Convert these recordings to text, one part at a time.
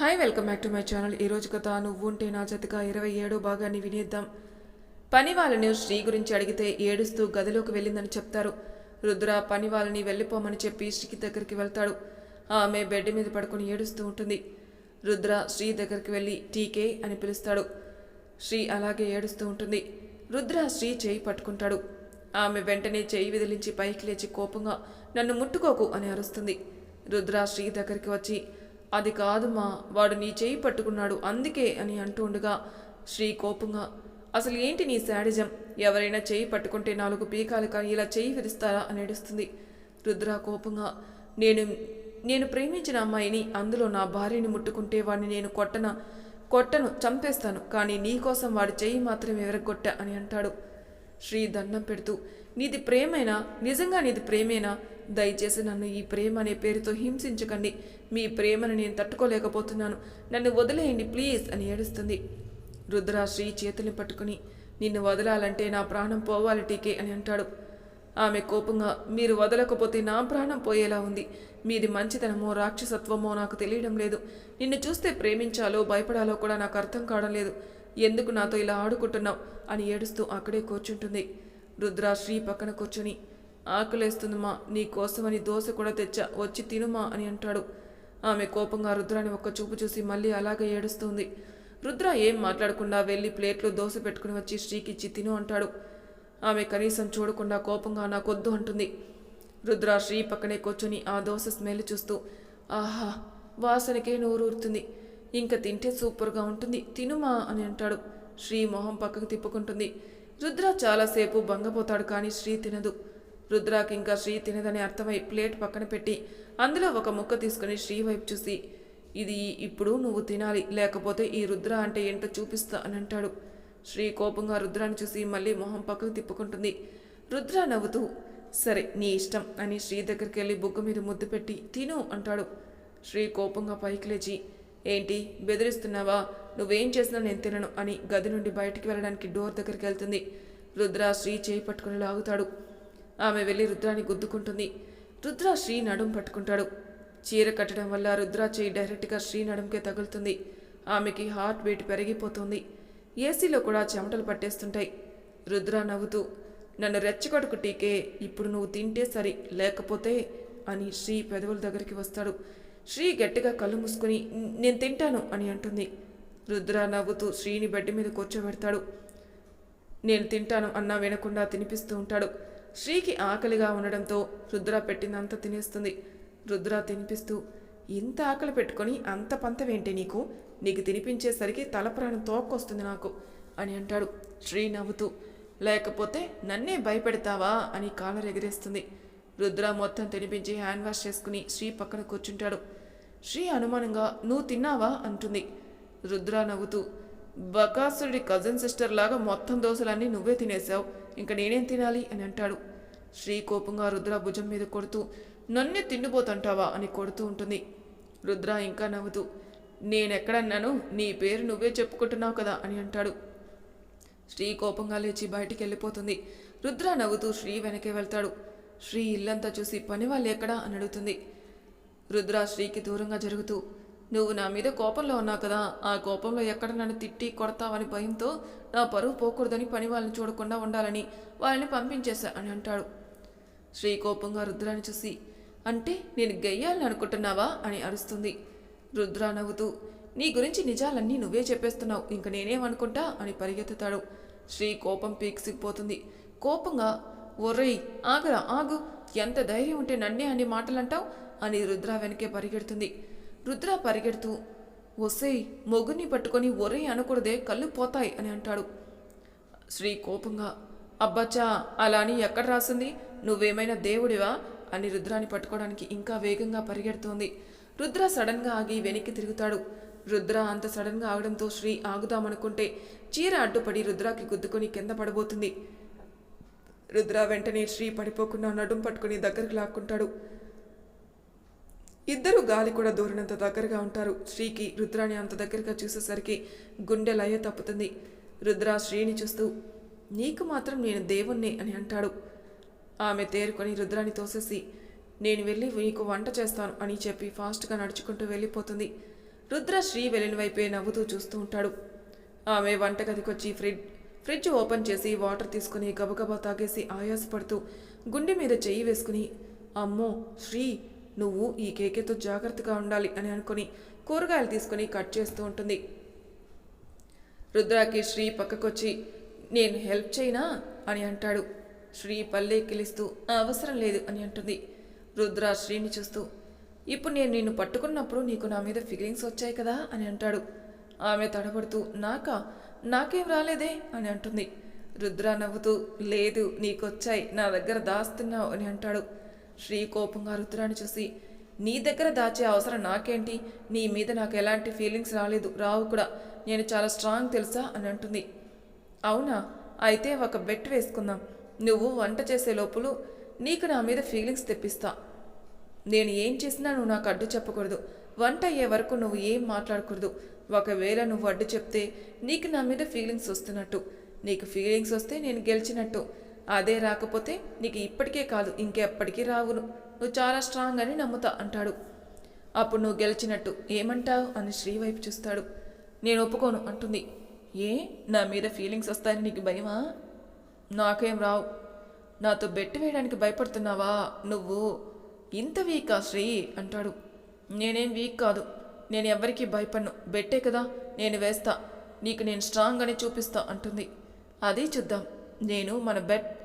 Hi welcome back to my channel. ఈ కథ నువ్వు ఉంటే నా జతగా ఇరవై ఏడో భాగాన్ని వినేద్దాం. పని వాళ్ళని శ్రీ గురించి అడిగితే ఏడుస్తూ గదిలోకి వెళ్ళిందని చెప్తారు. రుద్ర పని వాళ్ళని వెళ్ళిపోమని చెప్పి శ్రీకి దగ్గరికి వెళ్తాడు. ఆమె బెడ్ మీద పడుకొని ఏడుస్తూ ఉంటుంది. రుద్ర శ్రీ దగ్గరికి వెళ్ళి టీకే అని పిలుస్తాడు. శ్రీ అలాగే ఏడుస్తూ ఉంటుంది. రుద్ర శ్రీ చేయి పట్టుకుంటాడు. ఆమె వెంటనే చేయి విదిలించి పైకి లేచి కోపంగా నన్ను ముట్టుకోకు అని అరుస్తుంది. రుద్ర శ్రీ దగ్గరికి వచ్చి అది కాదమ్మా వాడు నీ చేయి పట్టుకున్నాడు అందుకే అని అంటూ ఉండగా శ్రీ కోపంగా అసలు ఏంటి నీ శాడిజం? ఎవరైనా చేయి పట్టుకుంటే నాలుగు పీకాలు కానీ ఇలా చేయి విరుస్తారా అని ఏడుస్తుంది. రుద్ర కోపంగా నేను నేను ప్రేమించిన అమ్మాయిని అందులో నా భార్యని ముట్టుకుంటే వాడిని నేను కొట్టన కొట్టను చంపేస్తాను కానీ నీ కోసం వాడి చెయ్యి మాత్రమే విరగొట్టా అని అంటాడు. శ్రీ దండం పెడుతూ నీది ప్రేమేనా? నిజంగా నీది ప్రేమేనా? దయచేసి నన్ను ఈ ప్రేమ అనే పేరుతో హింసించకండి. మీ ప్రేమను నేను తట్టుకోలేకపోతున్నాను. నన్ను వదిలేయండి ప్లీజ్ అని ఏడుస్తుంది. రుద్రాశ్రీ చేతుల్ని పట్టుకుని నిన్ను వదలాలంటే నా ప్రాణం పోవాలి టీకే అని అంటాడు. ఆమె కోపంగా మీరు వదలకపోతే నా ప్రాణం పోయేలా ఉంది. మీది మంచితనమో రాక్షసత్వమో నాకు తెలియడం లేదు. నిన్ను చూస్తే ప్రేమించాలో భయపడాలో కూడా నాకు అర్థం కావడం లేదు. ఎందుకు నాతో ఇలా ఆడుకుంటున్నావు? అని ఏడుస్తూ అక్కడే కూర్చుంటుంది. రుద్రాశ్రీ పక్కన కూర్చుని ఆకలేస్తుందమ్మా నీ కోసమని దోశ కూడా తెచ్చా వచ్చి తినుమా అని అంటాడు. ఆమె కోపంగా రుద్రాని ఒక్క చూపు చూసి మళ్ళీ అలాగే ఏడుస్తుంది. రుద్ర ఏం మాట్లాడకుండా వెళ్ళి ప్లేట్లో దోశ పెట్టుకుని వచ్చి శ్రీకిచ్చి తిను అంటాడు. ఆమె కనీసం చూడకుండా కోపంగా నాకొద్దు అంటుంది. రుద్ర శ్రీ పక్కనే కూర్చొని ఆ దోశ స్మెల్ చూస్తూ ఆహా వాసనకే నోరూరుతుంది. ఇంకా తింటే సూపర్గా ఉంటుంది తినుమా అని అంటాడు. శ్రీ మొహం పక్కకు తిప్పుకుంటుంది. రుద్ర చాలాసేపు భంగపోతాడు కానీ శ్రీ తినదు. రుద్రాకి ఇంకా శ్రీ తినదని అర్థమై ప్లేట్ పక్కన పెట్టి అందులో ఒక ముక్క తీసుకుని శ్రీ వైపు చూసి ఇది ఇప్పుడు నువ్వు తినాలి లేకపోతే ఈ రుద్ర అంటే ఏంటో చూపిస్తా అని అంటాడు. శ్రీ కోపంగా రుద్రాన్ని చూసి మళ్ళీ మొహం పక్కకు తిప్పుకుంటుంది. రుద్ర నవ్వుతూ సరే నీ ఇష్టం అని శ్రీ దగ్గరికి వెళ్ళి బుగ్గ మీద ముద్దు పెట్టి తిను అంటాడు. శ్రీ కోపంగా పైకి లేచి ఏంటి బెదిరిస్తున్నావా? నువ్వేం చేసినా నేను తినను అని గది నుండి బయటికి వెళ్ళడానికి డోర్ దగ్గరికి వెళ్తుంది. రుద్ర శ్రీ చేయి పట్టుకుని లాగుతాడు. ఆమె వెళ్ళి రుద్రాన్ని గుద్దుకుంటుంది. రుద్ర శ్రీ నడుం పట్టుకుంటాడు. చీర కట్టడం వల్ల రుద్ర చేయి డైరెక్ట్గా శ్రీ నడుంకే తగులుతుంది. ఆమెకి హార్ట్ బీట్ పెరిగిపోతుంది. ఏసీలో కూడా చెమటలు పట్టేస్తుంటాయి. రుద్ర నవ్వుతూ నన్ను రెచ్చగొడుకు టీకే ఇప్పుడు నువ్వు తింటే సరి లేకపోతే అని శ్రీ పెదవుల దగ్గరికి వస్తాడు. శ్రీ గట్టిగా కళ్ళు మూసుకుని నేను తింటాను అని అంటుంది. రుద్ర నవ్వుతూ శ్రీని బెడ్ మీద కూర్చోబెడతాడు. నేను తింటాను అన్నా వినకుండా తినిపిస్తూ ఉంటాడు. శ్రీకి ఆకలిగా ఉండడంతో రుద్ర పెట్టినంత తినేస్తుంది. రుద్ర తినిపిస్తూ ఇంత ఆకలి పెట్టుకొని అంత పంతవేంటి నీకు? నీకు తినిపించేసరికి తల ప్రాణం తోక్కొస్తుంది నాకు అని అంటాడు శ్రీ నవ్వుతూ. లేకపోతే నన్నే భయపెడతావా? అని కాలర్ ఎగిరేస్తుంది. రుద్ర మొత్తం తినిపించి హ్యాండ్ వాష్ చేసుకుని శ్రీ పక్కన కూర్చుంటాడు. శ్రీ అనుమానంగా నువ్వు తిన్నావా? అంటుంది. రుద్ర నవ్వుతూ. బకాసుడి కజిన్ సిస్టర్ లాగా మొత్తం దోశలన్నీ నువ్వే తినేశావు. ఇంకా నేనేం తినాలి అని అంటాడు. శ్రీ కోపంగా రుద్ర భుజం మీద కొడుతూ నన్నే తిండిపోతుంటావా? అని కొడుతూ ఉంటుంది. రుద్ర ఇంకా నవ్వుతూ నేనెక్కడన్నాను నీ పేరు నువ్వే చెప్పుకుంటున్నావు కదా? అని అంటాడు. శ్రీ కోపంగా లేచి బయటికి వెళ్ళిపోతుంది రుద్ర నవ్వుతూ శ్రీ వెనకే వెళ్తాడు. శ్రీ ఇల్లంతా చూసి పని వాళ్ళు ఎక్కడా? అని అడుగుతుంది. రుద్ర శ్రీకి దూరంగా జరుగుతూ నువ్వు నా మీద కోపంలో ఉన్నావు కదా. ఆ కోపంలో ఎక్కడ నన్ను తిట్టి కొడతావని భయంతో నా పరువు పోకూడదని పని వాళ్ళని చూడకుండా ఉండాలని వాళ్ళని పంపించేశా అని అంటాడు. శ్రీ కోపంగా రుద్రాన్ని చూసి అంటే నేను గెయ్యాలని అనుకుంటున్నావా అని అరుస్తుంది. రుద్ర నవ్వుతూ నీ గురించి నిజాలన్నీ నువ్వే చెప్పేస్తున్నావు ఇంక నేనేమనుకుంటా అని పరిగెత్తుతాడు. శ్రీ కోపం పీక్సిపోతుంది. కోపంగా ఒర్రయ్ ఆగరా ఆగు ఎంత ధైర్యం ఉంటే నన్నే అన్ని మాటలంటావు అని రుద్ర వెనకే పరిగెడుతుంది. రుద్ర పరిగెడుతూ వస్తే మొగుని పట్టుకొని ఒరే అనకూడదే కళ్ళు పోతాయి అని అంటాడు. శ్రీ కోపంగా అబ్బచ్చా అలా అని ఎక్కడ రాసింది? నువ్వేమైనా దేవుడివా? అని రుద్రాన్ని పట్టుకోవడానికి ఇంకా వేగంగా పరిగెడుతోంది. రుద్ర సడన్గా ఆగి వెనక్కి తిరుగుతాడు. రుద్ర అంత సడన్గా ఆగడంతో శ్రీ ఆగుదామనుకుంటే చీర అడ్డుపడి రుద్రాకి గుద్దుకొని కింద పడబోతుంది. రుద్ర వెంటనే శ్రీ పడిపోకుండా నడుం పట్టుకుని దగ్గరికి లాక్కుంటాడు. ఇద్దరు గాలి కూడా దూరినంత దగ్గరగా ఉంటారు. శ్రీకి రుద్రాని అంత దగ్గరగా చూసేసరికి గుండె లయ తప్పుతుంది. రుద్ర శ్రీని చూస్తూ నీకు మాత్రం నేను దేవుణ్ణి అని అంటాడు. ఆమె తేరుకొని రుద్రాని తోసేసి నేను వెళ్ళి నీకు వంట చేస్తాను అని చెప్పి ఫాస్ట్గా నడుచుకుంటూ వెళ్ళిపోతుంది. రుద్ర శ్రీ వెళ్ళిన వైపే నవ్వుతూ చూస్తూ ఉంటాడు. ఆమె వంటగదికొచ్చి ఫ్రిడ్జ్ ఫ్రిడ్జ్ ఓపెన్ చేసి వాటర్ తీసుకుని గబగబా తాగేసి ఆయాసపడుతూ గుండె మీద చెయ్యి వేసుకుని అమ్మో శ్రీ నువ్వు ఈ కేకేతో జాగ్రత్తగా ఉండాలి అని అనుకుని కూరగాయలు తీసుకుని కట్ చేస్తూ ఉంటుంది. రుద్రాకి శ్రీ పక్కకొచ్చి నేను హెల్ప్ చేయనా? అని అంటాడు. శ్రీ పల్లెకిలిస్తూ అవసరం లేదు అని అంటుంది. రుద్ర శ్రీని చూస్తూ ఇప్పుడు నేను నిన్ను పట్టుకున్నప్పుడు నీకు నా మీద ఫీలింగ్స్ వచ్చాయి కదా? అని అంటాడు. ఆమె తడబడుతూ నాకా? నాకేం రాలేదే? అని అంటుంది. రుద్ర నవ్వుతూ లేదు నీకొచ్చాయి. నా దగ్గర దాస్తున్నావు అని అంటాడు. శ్రీ కోపంగా రుద్రాన్ని చూసి నీ దగ్గర దాచే అవసరం నాకేంటి? నీ మీద నాకు ఎలాంటి ఫీలింగ్స్ రాలేదు. రావు కూడా నేను చాలా స్ట్రాంగ్ తెలుసా? అని అంటుంది. అవునా? అయితే ఒక బెట్ వేసుకుందాం. నువ్వు వంట చేసే లోపులు నీకు నా మీద ఫీలింగ్స్ తెప్పిస్తా. నేను ఏం చేసినా నువ్వు నాకు అడ్డు చెప్పకూడదు. వంట అయ్యే వరకు నువ్వు ఏం మాట్లాడకూడదు. ఒకవేళ నువ్వు అడ్డు చెప్తే నీకు నా మీద ఫీలింగ్స్ వస్తున్నట్టు. నీకు ఫీలింగ్స్ వస్తే నేను గెలిచినట్టు. అదే రాకపోతే నీకు ఇప్పటికే కాదు ఇంకెప్పటికీ రావును. నువ్వు చాలా స్ట్రాంగ్ అని నమ్ముతా అంటాడు. అప్పుడు నువ్వు గెలిచినట్టు ఏమంటావు అని శ్రీ వైపు చూస్తాడు. నేను ఒప్పుకోను అంటుంది. ఏ? నా మీద ఫీలింగ్స్ వస్తాయని నీకు భయమా? నాకేం రావు. నాతో బెట్టు వేయడానికి భయపడుతున్నావా? నువ్వు ఇంత వీకా శ్రీ? అంటాడు. నేనేం వీక్ కాదు. నేను ఎవరికీ భయపడను. బెట్టే కదా నేను వేస్తా. నీకు నేను స్ట్రాంగ్ అని చూపిస్తా అంటుంది. అది చూద్దాం. నేను మన బెట్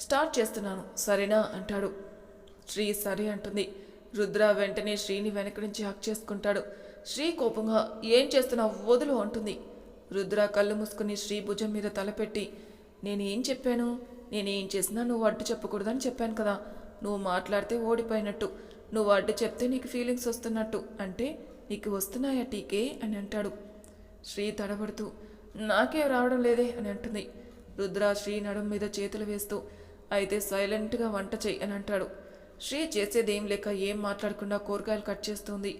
స్టార్ట్ చేస్తున్నాను సరేనా? అంటాడు. శ్రీ సరే అంటుంది. రుద్ర వెంటనే శ్రీని వెనక నుంచి హక్ చేసుకుంటాడు. శ్రీ కోపంగా ఏం చేస్తున్నావు? వదులు అంటుంది. రుద్ర కళ్ళు మూసుకుని శ్రీ భుజం మీద తలపెట్టి నేనేం చెప్పాను? నేనేం చేసినా నువ్వు అడ్డు చెప్పకూడదని చెప్పాను కదా. నువ్వు మాట్లాడితే ఓడిపోయినట్టు. నువ్వు అడ్డు చెప్తే నీకు ఫీలింగ్స్ వస్తున్నట్టు. అంటే నీకు వస్తున్నాయా టీకే? అని అంటాడు. శ్రీ తడబడుతూ నాకేం రావడం లేదే అని అంటుంది. రుద్ర శ్రీ నడుం మీద చేతులు వేస్తూ అయితే సైలెంట్గా వంట చెయ్యి అని అంటాడు. శ్రీ చేసేదేం లేక ఏం మాట్లాడకుండా కూరగాయలు కట్ చేస్తుంది.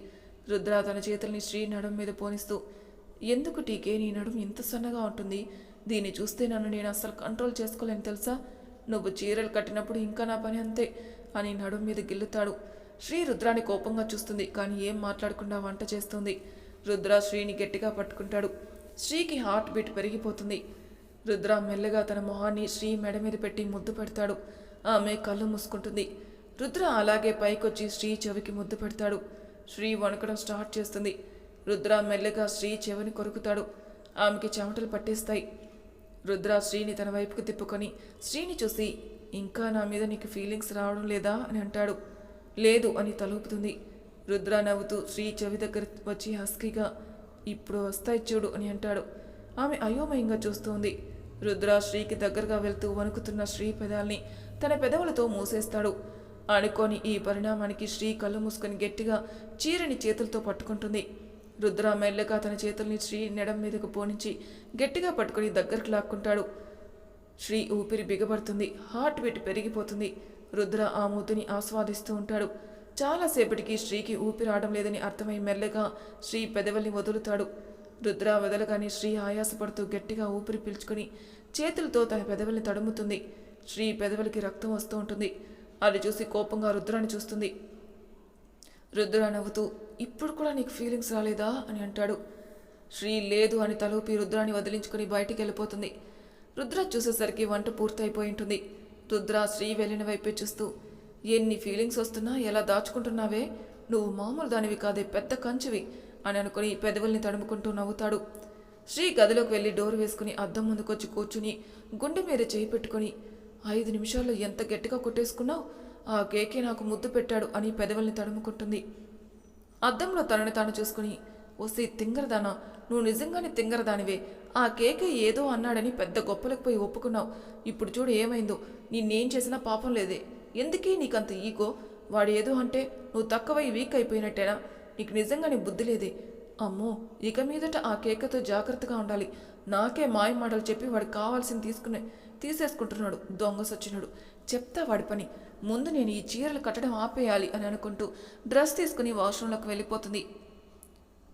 రుద్ర తన చేతుల్ని శ్రీ నడుం మీద పోనిస్తూ ఎందుకు టీకే నీ నడుం ఇంత సన్నగా ఉంటుంది? దీన్ని చూస్తే నన్ను నేను అస్సలు కంట్రోల్ చేసుకోలేను తెలుసా? నువ్వు చీరలు కట్టినప్పుడు ఇంకా నా పని అంతే అని నడుం మీద గిల్లుతాడు. శ్రీ రుద్రాని కోపంగా చూస్తుంది కానీ ఏం మాట్లాడకుండా వంట చేస్తుంది. రుద్ర శ్రీని గట్టిగా పట్టుకుంటాడు. శ్రీకి హార్ట్ బీట్ పెరిగిపోతుంది. రుద్ర మెల్లగా తన మొహాన్ని శ్రీ మెడ మీద పెట్టి ముద్దు పెడతాడు. ఆమె కళ్ళు మూసుకుంటుంది. రుద్ర అలాగే పైకొచ్చి శ్రీ చెవికి ముద్దు పెడతాడు. శ్రీ వణకడం స్టార్ట్ చేస్తుంది. రుద్ర మెల్లగా శ్రీ చెవిని కొరుకుతాడు. ఆమెకి చెమటలు పట్టేస్తాయి. రుద్ర శ్రీని తన వైపుకు తిప్పుకొని శ్రీని చూసి ఇంకా నా మీద నీకు ఫీలింగ్స్ రావడం లేదా? అని అంటాడు. లేదు అని తలుపుతుంది. రుద్ర నవ్వుతూ శ్రీ చెవి దగ్గర వచ్చి హస్కీగా ఇప్పుడు వస్తాయి చూడు అని అంటాడు. ఆమె అయోమయంగా చూస్తోంది. రుద్ర శ్రీకి దగ్గరగా వెళ్తూ వణుకుతున్న శ్రీ పెదాల్ని తన పెదవులతో మూసేస్తాడు. అనుకోని ఈ పరిణామానికి శ్రీ కళ్ళు మూసుకొని గట్టిగా చీరని చేతులతో పట్టుకుంటుంది. రుద్ర మెల్లగా తన చేతుల్ని శ్రీ నెడం మీదకు పోనించి గట్టిగా పట్టుకుని దగ్గరకు లాక్కుంటాడు. శ్రీ ఊపిరి బిగబడుతుంది హార్ట్ బీట్ పెరిగిపోతుంది. రుద్ర ఆ మూతిని ఆస్వాదిస్తూ ఉంటాడు. చాలాసేపటికి శ్రీకి ఊపిరి లేదని అర్థమై మెల్లగా శ్రీ పెదవుల్ని వదులుతాడు. రుద్ర వదలగానే శ్రీ ఆయాసపడుతూ గట్టిగా ఊపిరి పీల్చుకుని చేతులతో తన పెదవుల్ని తడుముతుంది. శ్రీ పెదవులకి రక్తం వస్తూ ఉంటుంది. అది చూసి కోపంగా రుద్రాన్ని చూస్తుంది. రుద్ర నవ్వుతూ ఇప్పుడు కూడా నీకు ఫీలింగ్స్ రాలేదా? అని అంటాడు. శ్రీ లేదు అని తలూపి రుద్రాన్ని వదిలించుకుని బయటికి వెళ్ళిపోతుంది. రుద్ర చూసేసరికి వంట పూర్తయిపోయి ఉంటుంది. రుద్ర శ్రీ వెళ్ళిన వైపే చూస్తూ ఎన్ని ఫీలింగ్స్ వస్తున్నా ఎలా దాచుకుంటున్నావే? నువ్వు మామూలు దానివి కాదే పెద్ద కంచివి. అని అనుకుని పెదవుల్ని తడుముకుంటూ నవ్వుతాడు. శ్రీ గదిలోకి వెళ్ళి డోర్ వేసుకుని అద్దం ముందుకొచ్చి కూర్చుని గుండె మీద చేయి పెట్టుకుని ఐదు నిమిషాల్లో ఎంత గట్టిగా కొట్టేసుకున్నావు? ఆ కేకే నాకు ముద్దు పెట్టాడు అని పెదవుల్ని తడుముకుంటుంది. అద్దంలో తనని తాను చూసుకుని వస్తే తింగరదానా? నువ్వు నిజంగానే తింగరదానివే. ఆ కేకే ఏదో అన్నాడని పెద్ద గొప్పలకు పోయి ఒప్పుకున్నావు. ఇప్పుడు చూడు ఏమైందో. నిన్నేం చేసినా పాపం లేదే. ఎందుకే నీకంత ఈగో? వాడు ఏదో అంటే నువ్వు తక్కువై వీక్ అయిపోయినట్టేనా? నీకు నిజంగానే బుద్ధి లేదే. అమ్మో ఇక మీదట ఆ కేకతో జాగ్రత్తగా ఉండాలి. నాకే మాయ మాటలు చెప్పి వాడు కావాల్సింది తీసుకునే తీసేసుకుంటున్నాడు దొంగ సచ్చినాడు. చెప్తా వాడి పని. ముందు నేను ఈ చీరలు కట్టడం ఆపేయాలి అని అనుకుంటూ డ్రెస్ తీసుకుని వాష్రూంలోకి వెళ్ళిపోతుంది.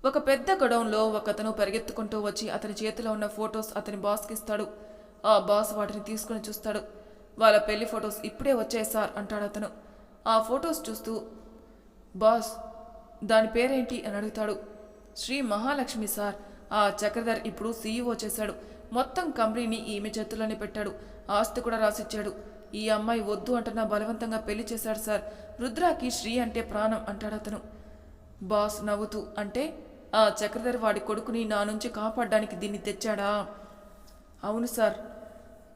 ఒక పెద్ద గొడౌన్లో ఒక అతను పరిగెత్తుకుంటూ వచ్చి అతని చేతిలో ఉన్న ఫొటోస్ అతని బాస్కి ఇస్తాడు. ఆ బాస్ వాటిని తీసుకుని చూస్తాడు. వాళ్ళ పెళ్ళి ఫొటోస్ ఇప్పుడే వచ్చాయి సార్ అంటాడు అతను. ఆ ఫొటోస్ చూస్తూ బాస్ దాని పేరేంటి అని అడుగుతాడు. శ్రీ మహాలక్ష్మి సార్ ఆ చక్రధర్ ఇప్పుడు సీఈఓ చేశాడు. మొత్తం కంపెనీని ఈమె చేతుల్లోనే పెట్టాడు. ఆస్తి కూడా రాసిచ్చాడు. ఈ అమ్మాయి వద్దు అంటున్నా బలవంతంగా పెళ్ళి చేశాడు సార్. రుద్రాకి శ్రీ అంటే ప్రాణం అంటాడు అతను. బాస్ నవ్వుతూ అంటే ఆ చక్రధర్ వాడి కొడుకుని నా నుంచి కాపాడడానికి దీన్ని తెచ్చాడా? అవును సార్.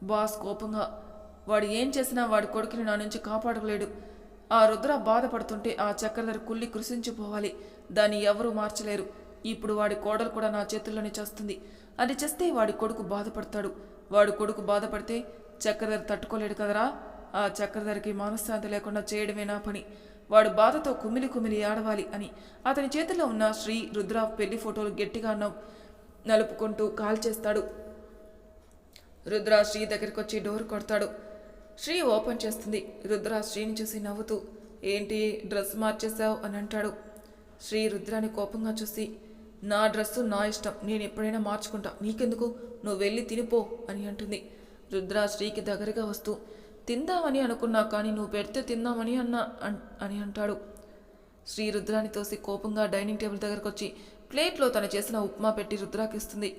బాస్ కోపంగా వాడు ఏం చేసినా వాడి కొడుకుని నా నుంచి కాపాడలేడు. ఆ రుద్ర బాధపడుతుంటే ఆ చక్రధర కుళ్ళి కృషించిపోవాలి దాన్ని ఎవరూ మార్చలేరు. ఇప్పుడు వాడి కోడలు కూడా నా చేతుల్లోనే చేస్తుంది. అది చేస్తే వాడి కొడుకు బాధపడతాడు. వాడి కొడుకు బాధపడితే చక్రధర తట్టుకోలేడు కదరా? ఆ చక్రధర్కి మనశ్శాంతి లేకుండా చేయడమే నా పని. వాడు బాధతో కుమిలి కుమిలి ఆడవాలి అని. అతని చేతిలో ఉన్న శ్రీ రుద్ర పెళ్ళి ఫోటోలు గట్టిగా నవ్వు నలుపుకుంటూ కాల్ చేస్తాడు రుద్ర శ్రీ దగ్గరికి వచ్చి డోర్ కొడతాడు. శ్రీ ఓపెన్ చేస్తుంది. రుద్ర శ్రీని చూసి నవ్వుతూ ఏంటి డ్రెస్ మార్చేశావు? అని అంటాడు. శ్రీ రుద్రాని కోపంగా చూసి నా డ్రెస్సు నా ఇష్టం. నేను ఎప్పుడైనా మార్చుకుంటా. నీకెందుకు? నువ్వు వెళ్ళి తినిపో అని అంటుంది. రుద్ర శ్రీకి దగ్గరగా వస్తూ తిందామని అనుకున్నా కానీ నువ్వు పెడితే తిందామని అన్నా అని అంటాడు. శ్రీ రుద్రాని తోసి కోపంగా డైనింగ్ టేబుల్ దగ్గరకు వచ్చి ప్లేట్లో తను చేసిన ఉప్మా పెట్టి రుద్రాకిస్తుంది.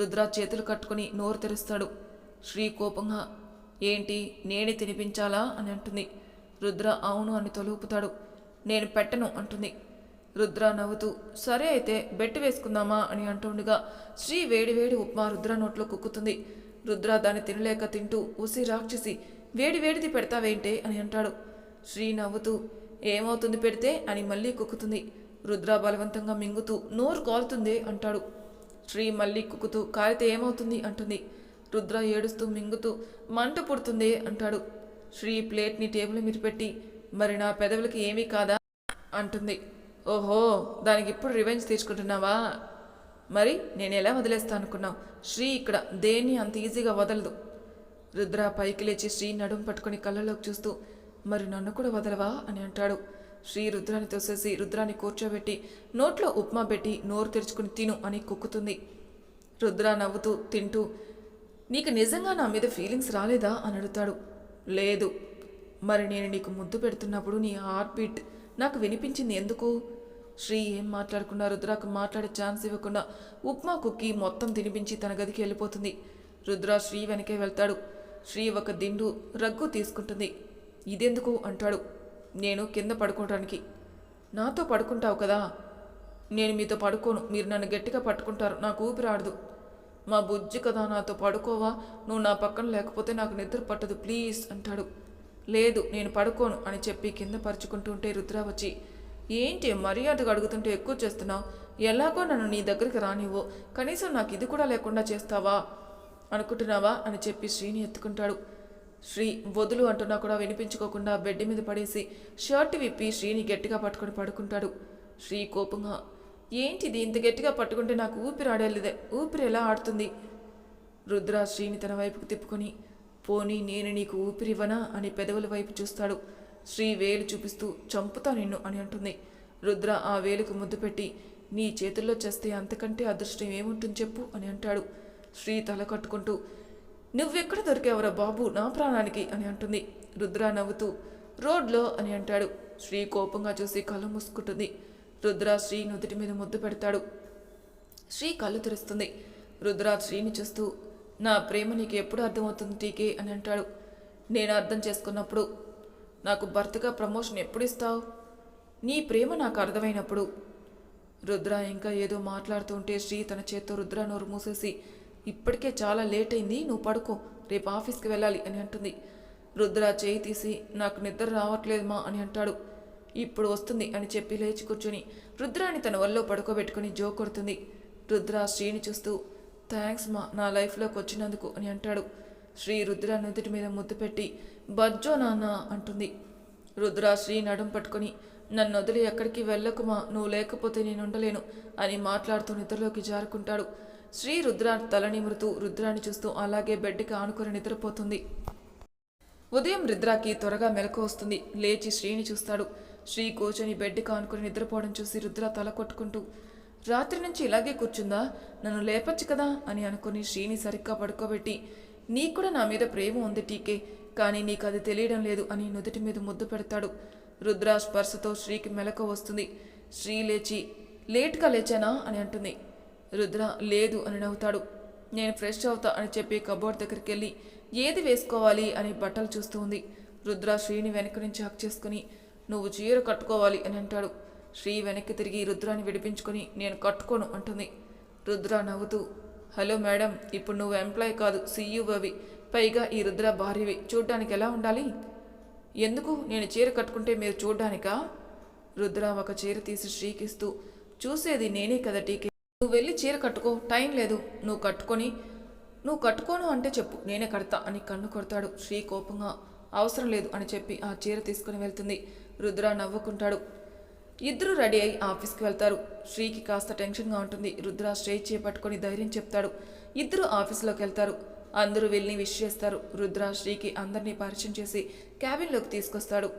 రుద్ర చేతులు కట్టుకుని నోరు తెరుస్తాడు. శ్రీ కోపంగా ఏంటి నేనే తినిపించాలా? అని అంటుంది. రుద్ర అవును అని తొలుపుతాడు. నేను పెట్టను అంటుంది. రుద్ర నవ్వుతూ సరే అయితే బెట్టు వేసుకుందామా? అని అంటుండగా శ్రీ వేడి వేడి ఉప్మా రుద్ర నోట్లో కుక్కుతుంది. రుద్ర దాన్ని తినలేక తింటూ ఉసి రాక్షసి వేడి వేడిది పెడతావేంటే? అని అంటాడు. శ్రీ నవ్వుతూ ఏమవుతుంది పెడితే? అని మళ్ళీ కుక్కుతుంది. రుద్ర బలవంతంగా మింగుతూ నోరు కాలుతుంది? అంటాడు. శ్రీ మళ్ళీ కుక్కుతూ కాలితే ఏమవుతుంది? అంటుంది. రుద్ర ఏడుస్తూ మింగుతూ మంట పుడుతుంది అంటాడు. శ్రీ ప్లేట్ని టేబుల్ మీద పెట్టి మరి నా పెదవులకి ఏమీ కాదా? అంటుంది. ఓహో దానికి ఇప్పుడు రివెంజ్ తీసుకుంటున్నావా? మరి నేను ఎలా వదిలేస్తా అనుకున్నావు శ్రీ ఇక్కడ దేన్ని అంత ఈజీగా వదలదు. రుద్ర పైకి లేచి శ్రీ నడుం పట్టుకుని కళ్ళలోకి చూస్తూ మరి నన్ను కూడా వదలవా? అని అంటాడు. శ్రీ రుద్రాన్ని తోసేసి రుద్రాన్ని కూర్చోబెట్టి నోట్లో ఉప్మా పెట్టి నోరు తెరుచుకుని తిను అని కుక్కుతుంది. రుద్ర నవ్వుతూ తింటూ నీకు నిజంగా నా మీద ఫీలింగ్స్ రాలేదా? అని అడుగుతాడు. లేదు. మరి నేను నీకు ముద్దు పెడుతున్నప్పుడు నీ హార్ట్ బీట్ నాకు వినిపించింది ఎందుకు? శ్రీ ఏం మాట్లాడకుండా రుద్రాకు మాట్లాడే ఛాన్స్ ఇవ్వకుండా ఉప్మా కుక్కి మొత్తం తినిపించి తన గదికి వెళ్ళిపోతుంది. రుద్ర శ్రీ వెనకే వెళ్తాడు. శ్రీ ఒక దిండు రగ్గు తీసుకుంటుంది. ఇదెందుకు? అంటాడు. నేను కింద పడుకోవడానికి నాతో పడుకుంటావు కదా? నేను మీతో పడుకోను. మీరు నన్ను గట్టిగా పట్టుకుంటారు. నాకు ఊపిరాడదు. మా బుజ్జి కదా నాతో పడుకోవా? నువ్వు నా పక్కన లేకపోతే నాకు నిద్ర పట్టదు ప్లీజ్ అంటాడు. లేదు నేను పడుకోను అని చెప్పి కింద పరుచుకుంటుంటే రుద్ర వచ్చి ఏంటి మర్యాదగా అడుగుతుంటే ఎక్కువ చేస్తున్నావు? ఎలాగో నన్ను నీ దగ్గరికి రానివ్వు. కనీసం నాకు ఇది కూడా లేకుండా చేస్తావా? అనుకుంటున్నావా? అని చెప్పి శ్రీని ఎత్తుకుంటాడు. శ్రీ వదులు అంటున్నా కూడా వినిపించుకోకుండా బెడ్ మీద పడేసి షర్ట్ విప్పి శ్రీని గట్టిగా పట్టుకొని పడుకుంటాడు. శ్రీ కోపంగా ఏంటిది ఇంత గట్టిగా పట్టుకుంటే నాకు ఊపిరి ఆడలేదే ఊపిరి ఎలా ఆడుతుంది? రుద్ర శ్రీని తన వైపుకు తిప్పుకొని పోనీ నేను నీకు ఊపిరివ్వనా అని పెదవుల వైపు చూస్తాడు. శ్రీ వేలు చూపిస్తూ చంపుతా నిన్ను అని అంటుంది. రుద్ర ఆ వేలుకు ముద్దు పెట్టి నీ చేతుల్లో చేస్తే అంతకంటే అదృష్టం ఏముంటుంది చెప్పు అని అంటాడు. శ్రీ తల కట్టుకుంటూ నువ్వెక్కడ దొరికావరా బాబు నా ప్రాణానికి అని అంటుంది. రుద్ర నవ్వుతూ రోడ్లో అని అంటాడు. శ్రీ కోపంగా చూసి కళ్ళు మూసుకుంటుంది. రుద్ర శ్రీ నుదుటి మీద ముద్దు పెడతాడు. శ్రీ కళ్ళు తెరుస్తుంది. రుద్ర శ్రీని చూస్తూ నా ప్రేమ నీకు ఎప్పుడు అర్థమవుతుంది టీకే అని అంటాడు. నేను అర్థం చేసుకున్నప్పుడు నాకు భర్తగా ప్రమోషన్ ఎప్పుడు ఇస్తావు? నీ ప్రేమ నాకు అర్థమైనప్పుడు. రుద్ర ఇంకా ఏదో మాట్లాడుతూ ఉంటే శ్రీ తన చేత్తో రుద్ర నోరు మూసేసి ఇప్పటికే చాలా లేట్ అయింది నువ్వు పడుకో రేపు ఆఫీస్కి వెళ్ళాలి అని అంటుంది. రుద్ర చేయి తీసి నాకు నిద్ర రావట్లేదు మా అని అంటాడు. ఇప్పుడు వస్తుంది అని చెప్పి లేచి కూర్చుని రుద్రాని తన వల్ల పడుకోబెట్టుకుని జో కొడుతుంది. రుద్ర శ్రీని చూస్తూ థ్యాంక్స్ మా నా లైఫ్లోకి వచ్చినందుకు అని అంటాడు. శ్రీ రుద్ర నుదుటి మీద ముద్దు పెట్టి బజ్జో నాన్న అంటుంది. రుద్ర శ్రీ నడుం పట్టుకొని నన్ను వదిలి ఎక్కడికి వెళ్ళకుమా నువ్వు లేకపోతే నేను ఉండలేను అని మాట్లాడుతూ నిద్రలోకి జారుకుంటాడు. శ్రీ రుద్ర తల నిమురుతూ రుద్రాన్ని చూస్తూ అలాగే బెడ్కి ఆనుకొని నిద్రపోతుంది. ఉదయం రుద్రాకి త్వరగా మెలకు వస్తుంది. లేచి శ్రీని చూస్తాడు. శ్రీ కూర్చొని బెడ్ కానుకొని నిద్రపోవడం చూసి రుద్ర తల కొట్టుకుంటూ రాత్రి నుంచి ఇలాగే కూర్చుందా? నన్ను లేపచ్చు కదా? అని అనుకుని శ్రీని సరిగ్గా పడుకోబెట్టి నీకు కూడా నా మీద ప్రేమ ఉంది టీకే కానీ నీకు అది తెలియడం లేదు అని నుదుటి మీద ముద్దు పెడతాడు. రుద్ర స్పర్శతో శ్రీకి మెలకు వస్తుంది. శ్రీ లేచి లేట్గా లేచానా? అని అంటుంది. రుద్ర లేదు అని నవ్వుతాడు. నేను ఫ్రెష్ అవుతా అని చెప్పి కబోర్డ్ దగ్గరికి వెళ్ళి ఏది వేసుకోవాలి? అని బట్టలు చూస్తూ ఉంది. రుద్ర శ్రీని వెనక నుంచి హక్ చేసుకుని నువ్వు చీర కట్టుకోవాలి అని అంటాడు. శ్రీ వెనక్కి తిరిగి రుద్రాన్ని విడిపించుకొని నేను కట్టుకోను అంటుంది. రుద్ర నవ్వుతూ హలో మేడం ఇప్పుడు నువ్వు ఎంప్లాయ్ కాదు సీఈఓవి పైగా ఈ రుద్ర భార్యవి. చూడ్డానికి ఎలా ఉండాలి? ఎందుకు? నేను చీర కట్టుకుంటే మీరు చూడ్డానికా? రుద్ర ఒక చీర తీసి శ్రీకిస్తూ చూసేది నేనే కదా టీకే. నువ్వు వెళ్ళి చీర కట్టుకో టైం లేదు. నువ్వు కట్టుకొని నువ్వు కట్టుకోను అంటే చెప్పు. నేనే కడతా అని కన్ను కొడతాడు శ్రీ కోపంగా. అవసరం లేదు అని చెప్పి ఆ చీర తీసుకుని వెళ్తుంది. రుద్ర నవ్వుకుంటాడు. ఇద్దరు రెడీ అయి ఆఫీస్కి వెళ్తారు. శ్రీకి కాస్త టెన్షన్గా ఉంటుంది. రుద్ర స్టేజ్ చేపట్టుకొని ధైర్యం చెప్తాడు. ఇద్దరు ఆఫీస్లోకి వెళ్తారు. అందరూ వెళ్ళి విష్ చేస్తారు. రుద్ర శ్రీకి అందరినీ పరిచయం చేసి క్యాబిన్లోకి తీసుకొస్తాడు.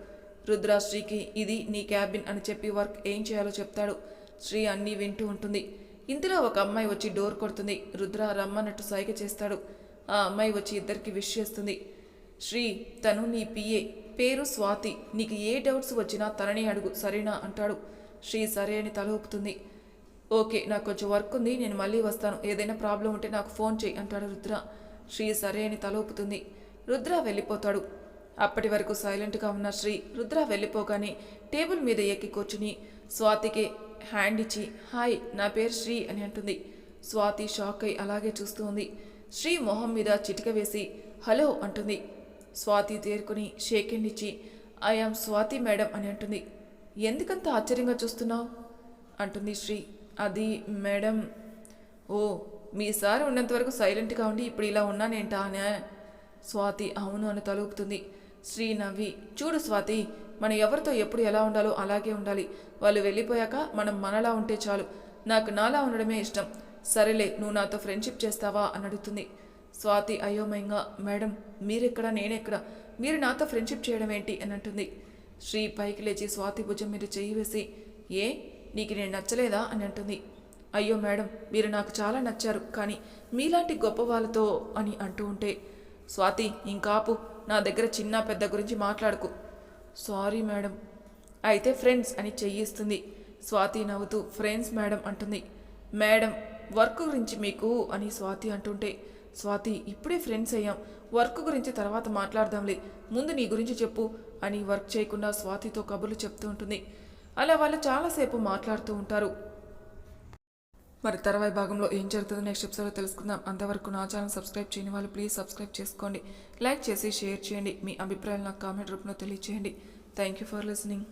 రుద్ర శ్రీకి ఇది నీ క్యాబిన్ అని చెప్పి వర్క్ ఏం చేయాలో చెప్తాడు. శ్రీ అన్నీ వింటూ ఉంటుంది. ఇంతలో ఒక అమ్మాయి వచ్చి డోర్ కొడుతుంది. రుద్ర రమ్మన్నట్టు సైగ చేస్తాడు. ఆ అమ్మాయి వచ్చి ఇద్దరికి విష్ చేస్తుంది. శ్రీ తను నీ పిఏ. పేరు స్వాతి. నీకు ఏ డౌట్స్ వచ్చినా తనని అడుగు. సరేనా? అంటాడు. శ్రీ సరే అని తల ఊపుతుంది. ఓకే నాకు కొంచెం వర్క్ ఉంది. నేను మళ్ళీ వస్తాను. ఏదైనా ప్రాబ్లం ఉంటే నాకు ఫోన్ చేయి అంటాడు రుద్ర. శ్రీ సరే అని తల ఊపుతుంది. రుద్ర వెళ్ళిపోతాడు. అప్పటి వరకు సైలెంట్గా ఉన్న శ్రీ రుద్ర వెళ్ళిపోగానే టేబుల్ మీద ఎక్కి కూర్చుని స్వాతికి హ్యాండ్ ఇచ్చి హాయ్ నా పేరు శ్రీ అని అంటుంది. స్వాతి షాక్ అయి అలాగే చూస్తూ ఉంది. శ్రీ మొహం మీద చిటిక వేసి హలో అంటుంది. స్వాతి తేరుకుని షేక్ హ్యాండ్ ఇచ్చి ఐ ఆమ్ స్వాతి మేడం అని అంటుంది. ఎందుకంత ఆశ్చర్యంగా చూస్తున్నావు? అంటుంది శ్రీ. అది మేడం ఓ మీ సార్ ఉన్నంత వరకు సైలెంట్గా ఉండి ఇప్పుడు ఇలా ఉన్నానేంటా అని? స్వాతి అవును అని తలుపుతుంది. శ్రీ నవ్వి చూడు స్వాతి మనం ఎవరితో ఎప్పుడు ఎలా ఉండాలో అలాగే ఉండాలి. వాళ్ళు వెళ్ళిపోయాక మనం మనలా ఉంటే చాలు. నాకు నాలా ఉండడమే ఇష్టం. సరేలే నువ్వు నాతో ఫ్రెండ్షిప్ చేస్తావా? అని అడుగుతుంది. స్వాతి అయోమయంగా మేడం మీరెక్కడ నేనెక్కడ? మీరు నాతో ఫ్రెండ్షిప్ చేయడం ఏంటి? అని అంటుంది. శ్రీ పైకి లేచి స్వాతి భుజం మీద చెయ్యి వేసి ఏ నీకు నేను నచ్చలేదా? అని అంటుంది. అయ్యో మేడం మీరు నాకు చాలా నచ్చారు కానీ మీలాంటి గొప్ప వాళ్ళతో అని అంటూ ఉంటే స్వాతి ఇంకాపు నా దగ్గర చిన్న పెద్ద గురించి మాట్లాడుకు. సారీ మేడం అయితే ఫ్రెండ్స్ అని చెయ్యిస్తుంది స్వాతి నవ్వుతూ ఫ్రెండ్స్ మేడం అంటుంది. మేడం వర్క్ గురించి మీకు అని స్వాతి అంటుంటే స్వాతి ఇప్పుడే ఫ్రెండ్స్ అయ్యాం. వర్క్ గురించి తర్వాత మాట్లాడదాంలే. ముందు నీ గురించి చెప్పు అని వర్క్ చేయకుండా స్వాతితో కబుర్లు చెప్తూ ఉంటుంది. అలా వాళ్ళు చాలాసేపు మాట్లాడుతూ ఉంటారు. మరి తర్వాయి భాగంలో ఏం జరుగుతుందో నెక్స్ట్ ఎపిసోడ్లో తెలుసుకుందాం. అంతవరకు నా ఛానల్ సబ్స్క్రైబ్ చేయని వాళ్ళు ప్లీజ్ సబ్స్క్రైబ్ చేసుకోండి. లైక్ చేసి షేర్ చేయండి. మీ అభిప్రాయాలు నాకు కామెంట్ రూపంలో తెలియచేయండి. Thank you for listening